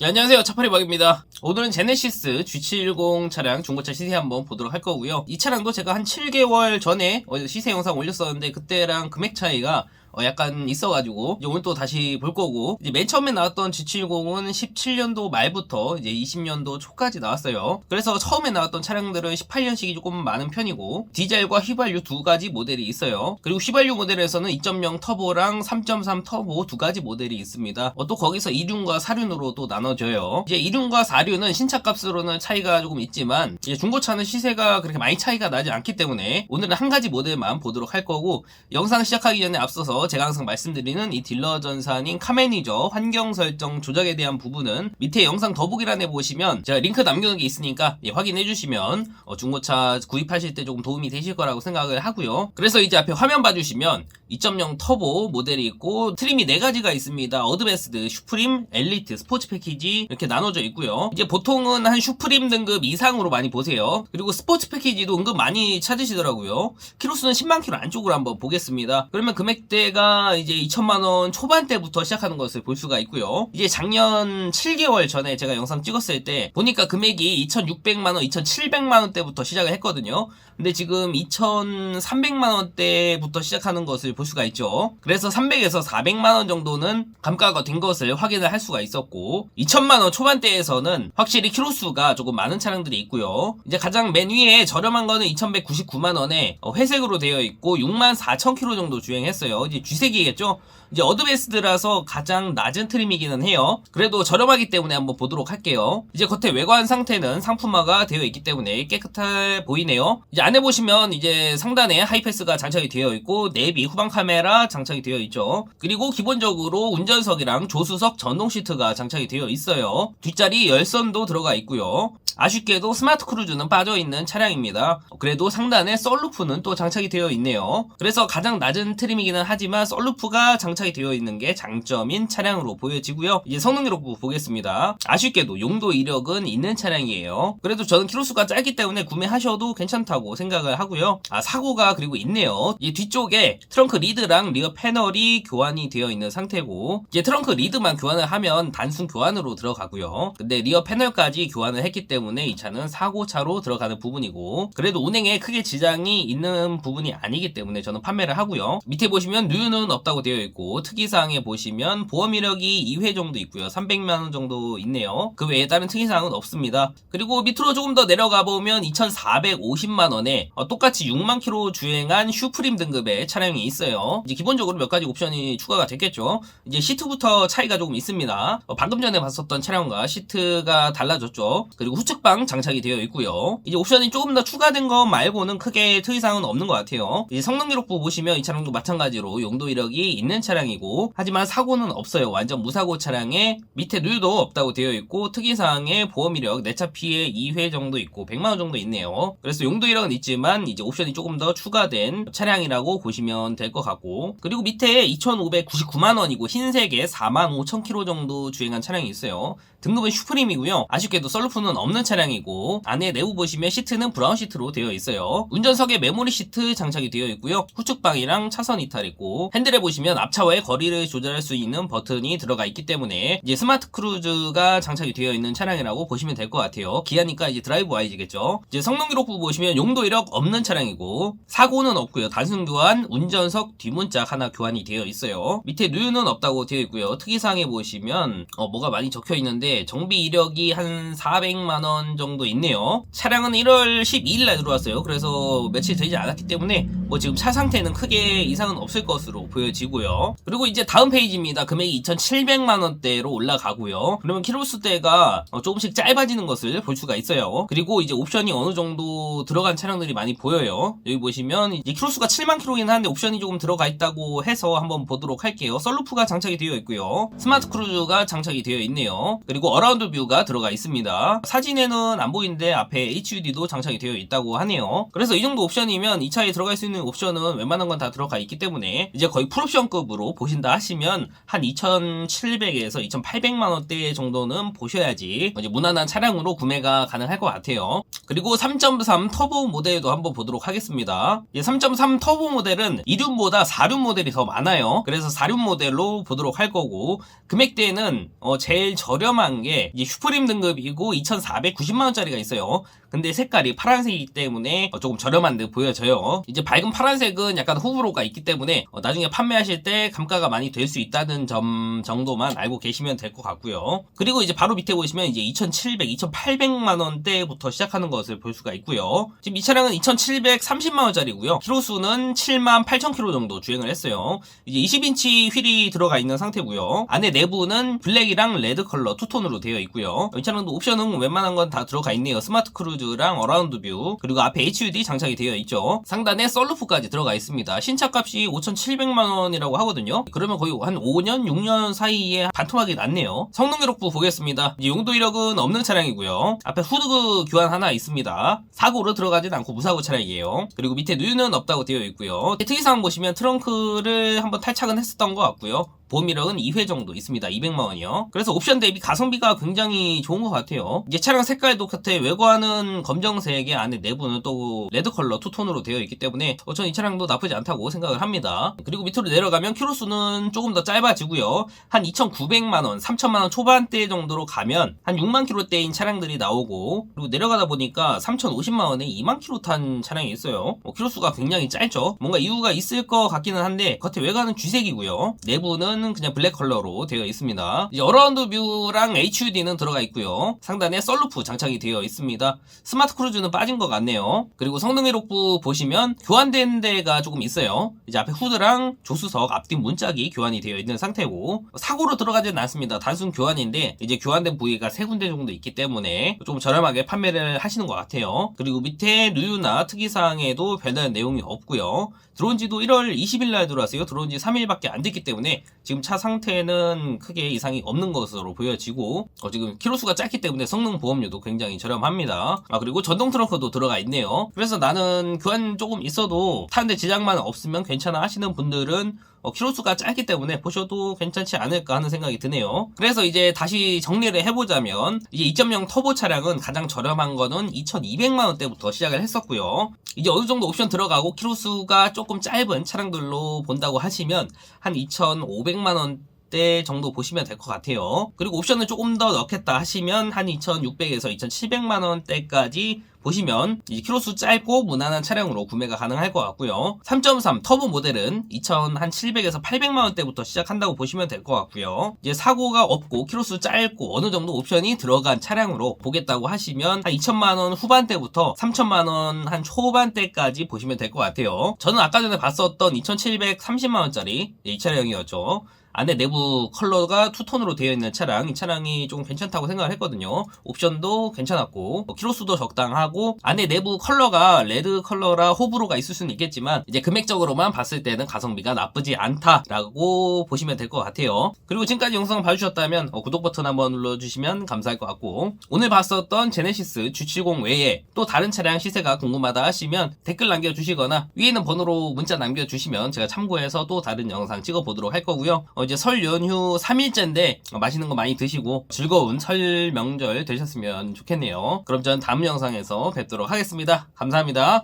네, 안녕하세요. 차파리박입니다. 오늘은 제네시스 G710 차량 중고차 시세 한번 보도록 할 거고요. 이 차량도 제가 한 7개월 전에 어, 시세 영상 올렸었는데 그때랑 금액 차이가 어, 약간 있어가지고 이제 오늘 또 다시 볼 거고 이제 맨 처음에 나왔던 G70은 17년도 말부터 이제 20년도 초까지 나왔어요. 그래서 처음에 나왔던 차량들은 18년식이 조금 많은 편이고 디젤과 휘발유 두 가지 모델이 있어요. 그리고 휘발유 모델에서는 2.0 터보랑 3.3 터보 두 가지 모델이 있습니다. 어, 또 거기서 2륜과 4륜으로 또 나눠져요. 이제 2륜과 4륜은 신차 값으로는 차이가 조금 있지만 이제 중고차는 시세가 그렇게 많이 차이가 나지 않기 때문에 오늘은 한 가지 모델만 보도록 할 거고 영상 시작하기 전에 앞서서 제가 항상 말씀드리는 이 딜러 전산인 카메니저 환경 설정 조작에 대한 부분은 밑에 영상 더보기란에 보시면 제가 링크 남겨놓은 게 있으니까 예, 확인해 주시면 어, 중고차 구입하실 때 조금 도움이 되실 거라고 생각을 하고요. 그래서 이제 앞에 화면 봐주시면 2.0 터보 모델이 있고 트림이 네 가지가 있습니다. 어드밴스드, 슈프림, 엘리트, 스포츠 패키지 이렇게 나눠져 있고요. 이제 보통은 한 슈프림 등급 이상으로 많이 보세요. 그리고 스포츠 패키지도 은근 많이 찾으시더라고요. 키로수는 10만 킬로 안쪽으로 한번 보겠습니다. 그러면 금액대 가 이제 2천만 원 초반대부터 시작하는 것을 볼 수가 있고요. 이제 작년 7개월 전에 제가 영상 찍었을 때 보니까 금액이 2,600만 원, 2,700만 원대부터 시작을 했거든요. 근데 지금 2,300만 원대부터 시작하는 것을 볼 수가 있죠. 그래서 300에서 400만 원 정도는 감가가 된 것을 확인을 할 수가 있었고 2천만 원 초반대에서는 확실히 키로수가 조금 많은 차량들이 있고요. 이제 가장 맨 위에 저렴한 거는 2,199만 원에 어, 회색으로 되어 있고 6만 4천 킬로 정도 주행했어요. 이제 쥐색이겠죠? 이제 어드베스트라서 가장 낮은 트림이기는 해요. 그래도 저렴하기 때문에 한번 보도록 할게요. 이제 겉에 외관 상태는 상품화가 되어 있기 때문에 깨끗해 보이네요. 이제 안에 보시면 이제 상단에 하이패스가 장착이 되어 있고 내비 후방 카메라 장착이 되어 있죠. 그리고 기본적으로 운전석이랑 조수석 전동 시트가 장착이 되어 있어요. 뒷자리 열선도 들어가 있고요. 아쉽게도 스마트 크루즈는 빠져있는 차량입니다. 그래도 상단에 썰루프는 또 장착이 되어 있네요. 그래서 가장 낮은 트림이기는 하지만 썰루프가 장착이 되어 있는 게 장점인 차량으로 보여지고요. 이제 성능 기록부 보겠습니다. 아쉽게도 용도 이력은 있는 차량이에요. 그래도 저는 키로수가 짧기 때문에 구매하셔도 괜찮다고 생각을 하고요. 아 사고가 그리고 있네요. 이 뒤쪽에 트렁크 리드랑 리어 패널이 교환이 되어 있는 상태고 이제 트렁크 리드만 교환을 하면 단순 교환으로 들어가고요. 근데 리어 패널까지 교환을 했기 때문에 이 차는 사고차로 들어가는 부분이고 그래도 운행에 크게 지장이 있는 부분이 아니기 때문에 저는 판매를 하고요. 밑에 보시면 누유는 없다고 되어 있고 특이사항에 보시면 보험 이력이 2회 정도 있고요. 300만 원 정도 있네요. 그 외에 다른 특이사항은 없습니다. 그리고 밑으로 조금 더 내려가 보면 2,450만 원에 어, 똑같이 6만 킬로 주행한 슈프림 등급의 차량이 있어요. 이제 기본적으로 몇 가지 옵션이 추가가 됐겠죠. 이제 시트부터 차이가 조금 있습니다. 어, 방금 전에 봤었던 차량과 시트가 달라졌죠. 그리고 후측 방 장착이 되어 있고요. 이제 옵션이 조금 더 추가된 것 말고는 크게 특이사항은 없는 것 같아요. 이제 성능 기록부 보시면 이 차량도 마찬가지로 용도 이력이 있는 차량이고 하지만 사고는 없어요. 완전 무사고 차량에 밑에 누유도 없다고 되어 있고 특이사항에 보험 이력 내차 피해 2회 정도 있고 100만 원 정도 있네요. 그래서 용도 이력은 있지만 이제 옵션이 조금 더 추가된 차량이라고 보시면 될 것 같고 그리고 밑에 2,599만 원이고 흰색에 4만 5천 킬로 정도 주행한 차량이 있어요. 등급은 슈프림이고요. 아쉽게도 썰루프는 없는 차량이고 안에 내부 보시면 시트는 브라운 시트로 되어 있어요. 운전석에 메모리 시트 장착이 되어 있고요. 후측방이랑 차선 이탈 있고 핸들에 보시면 앞차와의 거리를 조절할 수 있는 버튼이 들어가 있기 때문에 이제 스마트 크루즈가 장착이 되어 있는 차량이라고 보시면 될 것 같아요. 기아니까 이제 드라이브 와이즈겠죠. 이제 성능 기록부 보시면 용도 이력 없는 차량이고 사고는 없고요. 단순 교환 운전석 뒷문짝 하나 교환이 되어 있어요. 밑에 누유는 없다고 되어 있고요. 특이사항에 보시면 어, 뭐가 많이 적혀 있는데 정비 이력이 한 400만 원 정도 있네요. 차량은 1월 12일 날 들어왔어요. 그래서 며칠 되지 않았기 때문에 뭐 지금 차 상태는 크게 이상은 없을 것으로 보여지고요. 그리고 이제 다음 페이지입니다. 금액이 2,700만 원대로 올라가고요. 그러면 키로수대가 어, 조금씩 짧아지는 것을 볼 수가 있어요. 그리고 이제 옵션이 어느 정도 들어간 차량들이 많이 보여요. 여기 보시면 이제 키로수가 7만 킬로긴 한데 옵션이 조금 들어가 있다고 해서 한번 보도록 할게요. 썰루프가 장착이 되어 있고요. 스마트 크루즈가 장착이 되어 있네요. 그리고 어라운드 뷰가 들어가 있습니다. 사진 에는 안 보이는데 앞에 HUD도 장착이 되어 있다고 하네요. 그래서 이 정도 옵션이면 이 차에 들어갈 수 있는 옵션은 웬만한 건 다 들어가 있기 때문에 이제 거의 풀옵션급으로 보신다 하시면 한 2,700에서 2,800만 원대 정도는 보셔야지 이제 무난한 차량으로 구매가 가능할 것 같아요. 그리고 3.3 터보 모델도 한번 보도록 하겠습니다. 3.3 터보 모델은 2륜보다 4륜 모델이 더 많아요. 그래서 4륜 모델로 보도록 할 거고 금액대는 어, 제일 저렴한 게 슈프림 등급이고 2,490만 원짜리가 있어요. 근데 색깔이 파란색이기 때문에 어, 조금 저렴한 듯 보여져요. 이제 밝은 파란색은 약간 호불호가 있기 때문에 어, 나중에 판매하실 때 감가가 많이 될 수 있다는 점 정도만 알고 계시면 될 것 같고요. 그리고 이제 바로 밑에 보시면 이제 2,700, 2,800만 원대부터 시작하는 것을 볼 수가 있고요. 지금 이 차량은 2,730만 원짜리고요. 키로수는 7만 8천 킬로 정도 주행을 했어요. 이제 20인치 휠이 들어가 있는 상태고요. 안에 내부는 블랙이랑 레드 컬러 투톤으로 되어 있고요. 이 차량도 옵션은 웬만한 건 다 들어가 있네요. 스마트 크루즈 랑 어라운드 뷰 그리고 앞에 HUD 장착이 되어 있죠. 상단에 썰루프까지 들어가 있습니다. 신차값이 5,700만 원이라고 하거든요. 그러면 거의 한 5년, 6년 사이에 반토막이 났네요. 성능 기록부 보겠습니다. 용도 이력은 없는 차량이고요. 앞에 후드 교환 하나 있습니다. 사고로 들어가진 않고 무사고 차량이에요. 그리고 밑에 누유는 없다고 되어 있고요. 특이사항 보시면 트렁크를 한번 탈착은 했었던 것 같고요. 보험이력은 2회 정도 있습니다. 200만 원이요. 그래서 옵션 대비 가성비가 굉장히 좋은 것 같아요. 이제 차량 색깔도 같아 외관은 검정색에 안에 내부는 또 레드 컬러 투톤으로 되어 있기 때문에 어, 저는 이 차량도 나쁘지 않다고 생각을 합니다. 그리고 밑으로 내려가면 키로수는 조금 더 짧아지고요. 한 2,900만 원, 3천만 원 초반대 정도로 가면 한 6만 킬로대인 차량들이 나오고 그리고 내려가다 보니까 3,050만 원에 2만 킬로 탄 차량이 있어요. 어, 키로수가 굉장히 짧죠. 뭔가 이유가 있을 것 같기는 한데 겉에 외관은 쥐색이고요. 내부는 그냥 블랙 컬러로 되어 있습니다. 어라운드 뷰랑 HUD는 들어가 있고요. 상단에 썰루프 장착이 되어 있습니다. 스마트 크루즈는 빠진 것 같네요. 그리고 성능 기록부 보시면 교환된 데가 조금 있어요. 이제 앞에 후드랑 조수석 앞뒤 문짝이 교환이 되어 있는 상태고 사고로 들어가지는 않습니다. 단순 교환인데 이제 교환된 부위가 세 군데 정도 있기 때문에 좀 저렴하게 판매를 하시는 것 같아요. 그리고 밑에 누유나 특이사항에도 별다른 내용이 없고요. 들어온 지도 1월 20일 날 들어왔어요. 들어온 지 3일밖에 안 됐기 때문에 지금 차 상태는 크게 이상이 없는 것으로 보여지고 어, 지금 키로수가 짧기 때문에 성능 보험료도 굉장히 저렴합니다. 아 그리고 전동 트렁크도 들어가 있네요. 그래서 나는 교환 조금 있어도 타는데 지장만 없으면 괜찮아 하시는 분들은 어, 키로수가 짧기 때문에 보셔도 괜찮지 않을까 하는 생각이 드네요. 그래서 이제 다시 정리를 해보자면 이제 2.0 터보 차량은 가장 저렴한 거는 2,200만 원대부터 시작을 했었고요. 이제 어느 정도 옵션 들어가고 키로수가 조금 짧은 차량들로 본다고 하시면 한 2,500만 원. 대 정도 보시면 될 것 같아요. 그리고 옵션을 조금 더 넣겠다 하시면 한 2,600에서 2,700만 원대까지 보시면 이 키로수 짧고 무난한 차량으로 구매가 가능할 것 같고요. 3.3 터보 모델은 2,700에서 800만 원대부터 시작한다고 보시면 될 것 같고요. 이제 사고가 없고 키로수 짧고 어느 정도 옵션이 들어간 차량으로 보겠다고 하시면 한 2천만 원 후반대부터 3천만 원 한 초반대까지 보시면 될 것 같아요. 저는 아까 전에 봤었던 2,730만 원짜리 이 차량이었죠. 안에 내부 컬러가 투톤으로 되어 있는 차량. 이 차량이 좀 괜찮다고 생각을 했거든요. 옵션도 괜찮았고 뭐 키로수도 적당하고 안에 내부 컬러가 레드 컬러라 호불호가 있을 수는 있겠지만 이제 금액적으로만 봤을 때는 가성비가 나쁘지 않다라고 보시면 될 것 같아요. 그리고 지금까지 영상 봐주셨다면 어, 구독 버튼 한번 눌러주시면 감사할 것 같고 오늘 봤었던 제네시스 G70 외에 또 다른 차량 시세가 궁금하다 하시면 댓글 남겨주시거나 위에 있는 번호로 문자 남겨주시면 제가 참고해서 또 다른 영상 찍어보도록 할 거고요. 어, 이제 설 연휴 3일째인데 맛있는 거 많이 드시고 즐거운 설 명절 되셨으면 좋겠네요. 그럼 전 다음 영상에서 뵙도록 하겠습니다. 감사합니다.